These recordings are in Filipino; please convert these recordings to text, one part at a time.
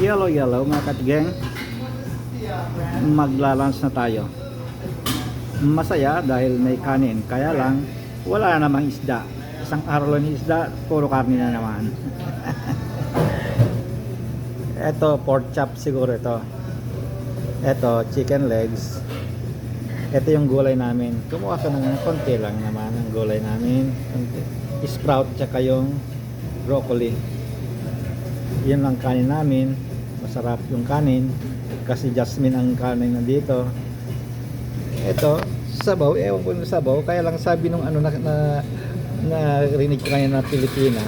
Yellow yellow mga katigeng. Maglalunch na tayo. Masaya dahil may kanin. Kaya lang, wala namang isda. Isang araw lang isda, puro karne na naman. Ito, pork chop siguro ito. Ito, chicken legs. Ito yung gulay namin. Kumuha ka ng konti lang naman ang gulay namin. Konti. Sprout tsaka yung broccoli. Yan lang kanin namin. Masarap yung kanin. Kasi jasmine ang kanin nandito. Ito, sabaw. Ewan ko yung sabaw. Kaya lang sabi nung ano na, na, na rinig ko ngayon na Pilipina.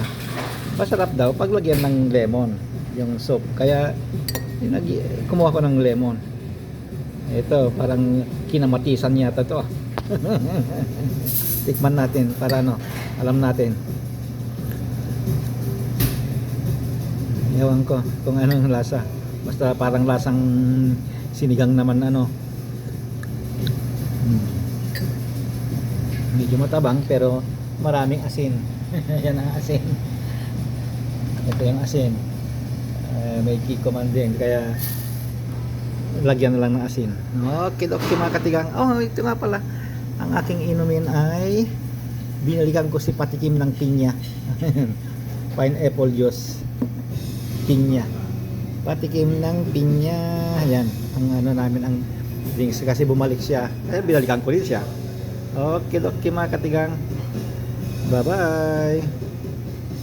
Masarap daw paglagyan ng lemon yung soup. Kaya nag- kumuha ko ng lemon. Ito, parang kinamatisan yata to. Tikman natin para ano, alam natin. Ewan ko kung anong lasa. Basta parang lasang sinigang naman ano. Hmm. Medyo matabang pero maraming asin. Yan ang asin. Ito yung asin. Eh, may kiko man din kaya lagyan na lang ng asin. Okay, okay mga katigang. Oh, ito nga pala. Ang aking inumin ay binalikan ko si patikim ng pinya. Pineapple juice. Pinya. Patikim ng pinya. Ayan, ang ano namin ang drinks kasi bumalik siya. Eh, binalikan ko rin siya. Okay, okay mga katigang. Bye-bye.